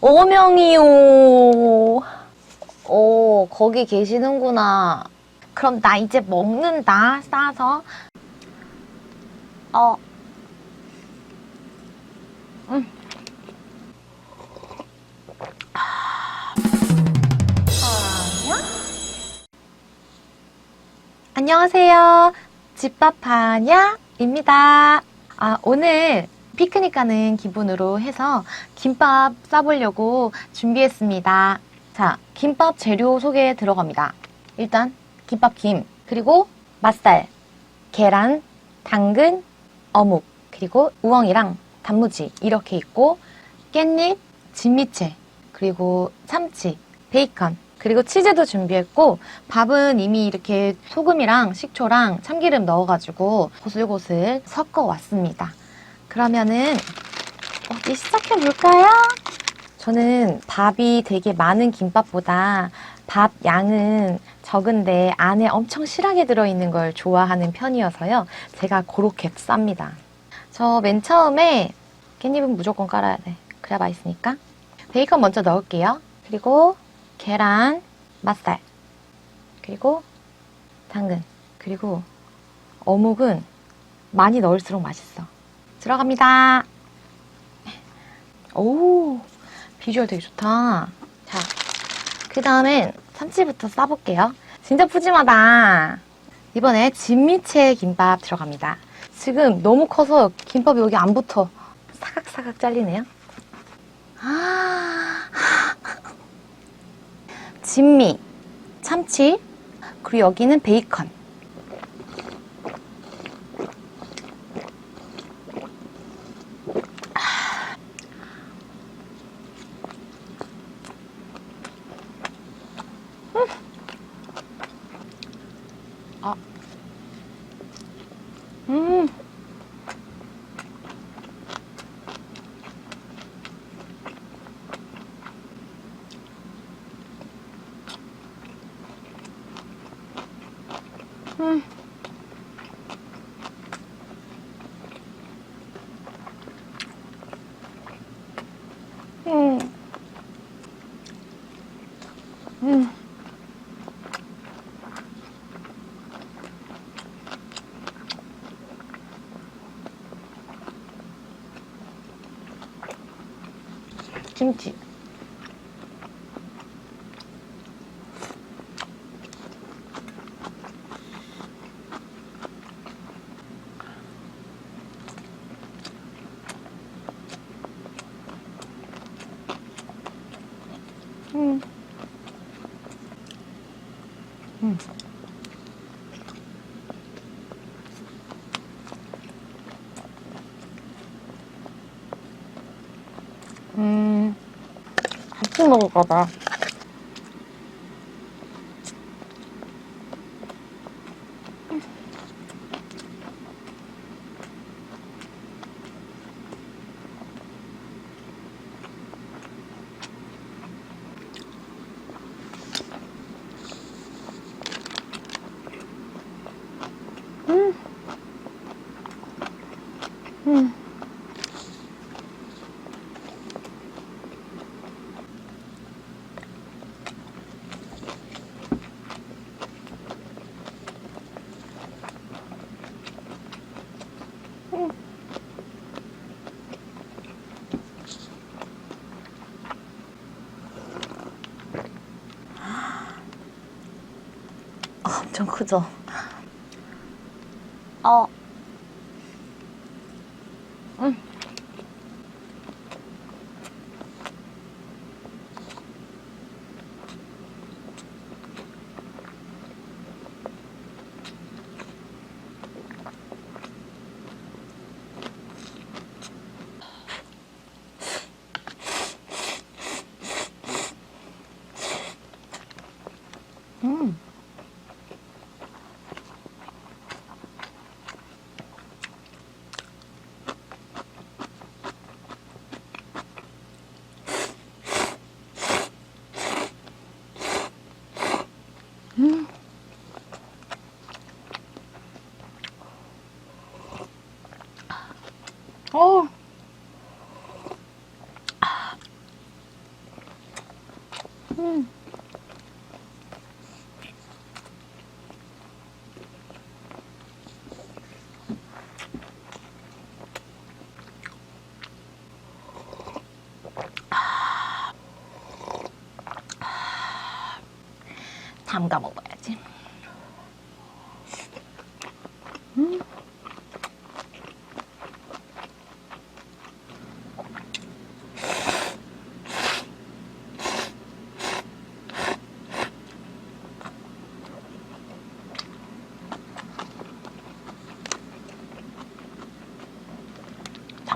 어명이요. 오, 거기 계시는구나. 그럼 나 이제 먹는다, 싸서. 어. 음. 안녕하세요. 집밥하냐 입니다. 아, 오늘 피크닉 가는 기분으로 해서 김밥 싸보려고 준비했습니다. 자, 김밥 재료 소개 들어갑니다. 일단 김밥 김, 그리고 맛살, 계란, 당근, 어묵, 그리고 우엉이랑 단무지 이렇게 있고 깻잎, 진미채, 그리고 참치, 베이컨, 그리고 치즈도 준비했고 밥은 이미 이렇게 소금이랑 식초랑 참기름 넣어가지고 고슬고슬 섞어 왔습니다. 그러면은 어디 시작해 볼까요? 저는 밥이 되게 많은 김밥보다 밥 양은 적은데 안에 엄청 실하게 들어있는 걸 좋아하는 편이어서요. 제가 그렇게 쌉니다. 저 맨 처음에 깻잎은 무조건 깔아야 돼. 그래야 맛있으니까. 베이컨 먼저 넣을게요. 그리고 계란, 맛살, 그리고 당근, 그리고 어묵은 많이 넣을수록 맛있어. 들어갑니다. 오, 비주얼 되게 좋다. 자, 그 다음엔 참치부터 싸볼게요. 진짜 푸짐하다. 이번에 진미채 김밥 들어갑니다. 지금 너무 커서 김밥이 여기 안 붙어. 사각사각 잘리네요. 아, 진미, 참치, 그리고 여기는 베이컨. 음. 김치. 같이 먹을까 봐. 엄청 크죠? 어. 음. 음. 어. 음. 담가 먹어야지.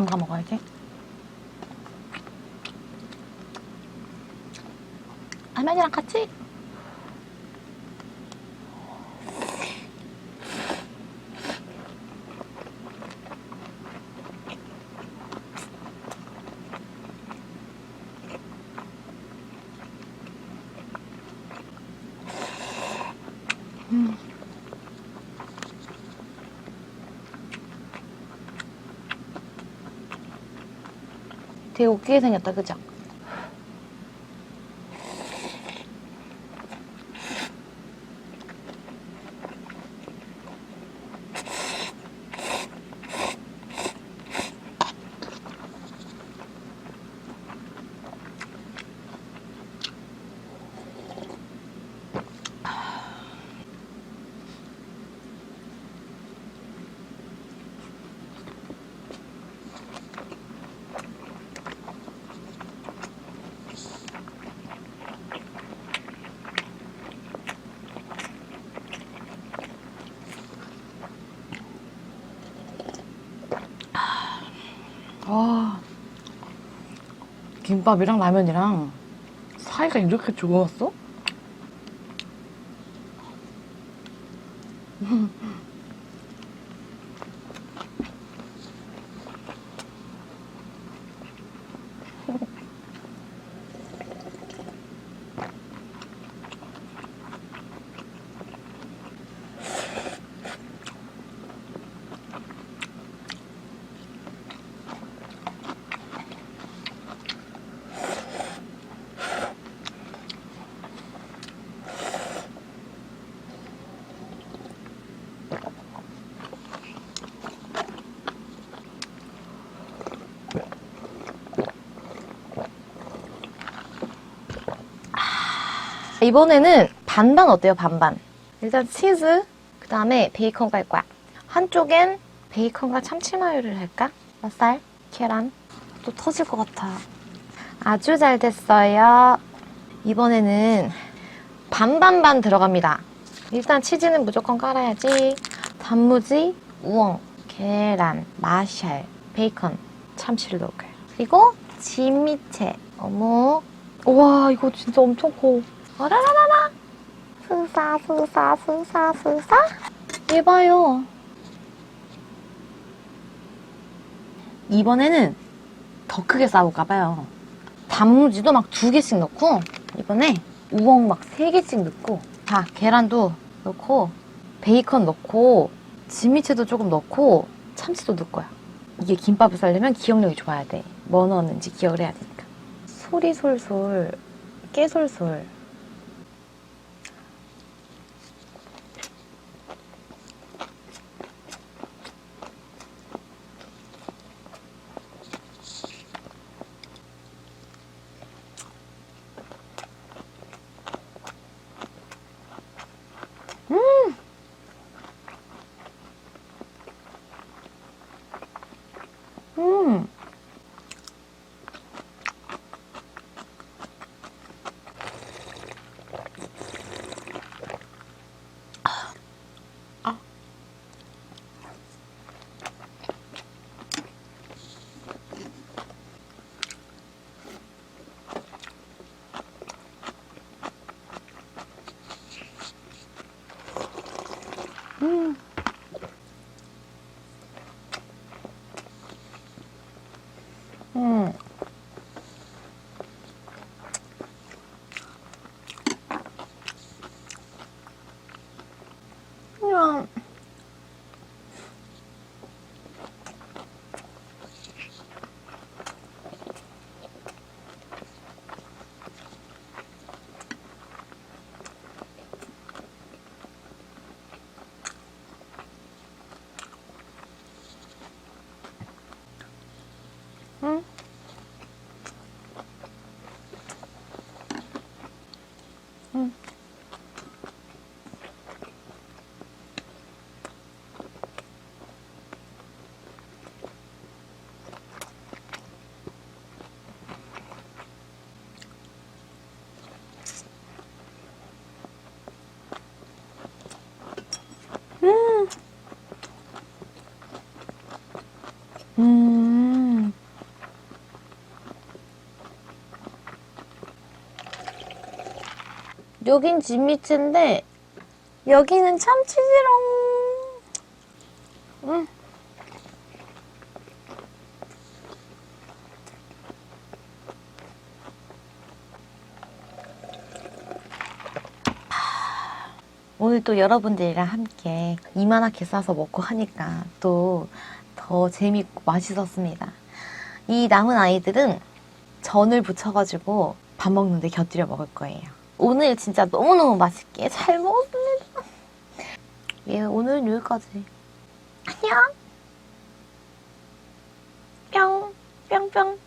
담가 먹어야지. 할머니랑 같이. 되게 웃기게 생겼다, 그죠? 아, 김밥이랑 라면이랑 사이가 이렇게 좋았어? 이번에는 반반 어때요, 반반? 일단 치즈, 그 다음에 베이컨 깔 거야. 한쪽엔 베이컨과 참치마요를 할까? 맛살, 계란. 또 터질 것 같아. 아주 잘 됐어요. 이번에는 반반반 들어갑니다. 일단 치즈는 무조건 깔아야지. 단무지, 우엉, 계란, 마샬, 베이컨, 참치를 넣을 거예요. 그리고 진미채, 어묵. 우와, 이거 진짜 엄청 커. 어라라라라. 수사, 수사, 수사, 수사. 이봐요. 이번에는 더 크게 싸울까봐요. 단무지도 막 두 개씩 넣고, 이번에 우엉 막 세 개씩 넣고, 자, 계란도 넣고, 베이컨 넣고, 진미채도 조금 넣고, 참치도 넣을 거야. 이게 김밥을 싸려면 기억력이 좋아야 돼. 뭐 넣었는지 기억을 해야 되니까. 소리솔솔, 깨솔솔. 여긴 진미채인데 여기는 참치지롱. 음. 오늘 또 여러분들이랑 함께 이만하게 싸서 먹고 하니까 또 더 재밌고 맛있었습니다. 이 남은 아이들은 전을 부쳐가지고 밥 먹는데 곁들여 먹을 거예요. 오늘 진짜 너무너무 맛있게 잘 먹었습니다. 예, 오늘은 여기까지. 안녕! 뿅! 뿅 뿅!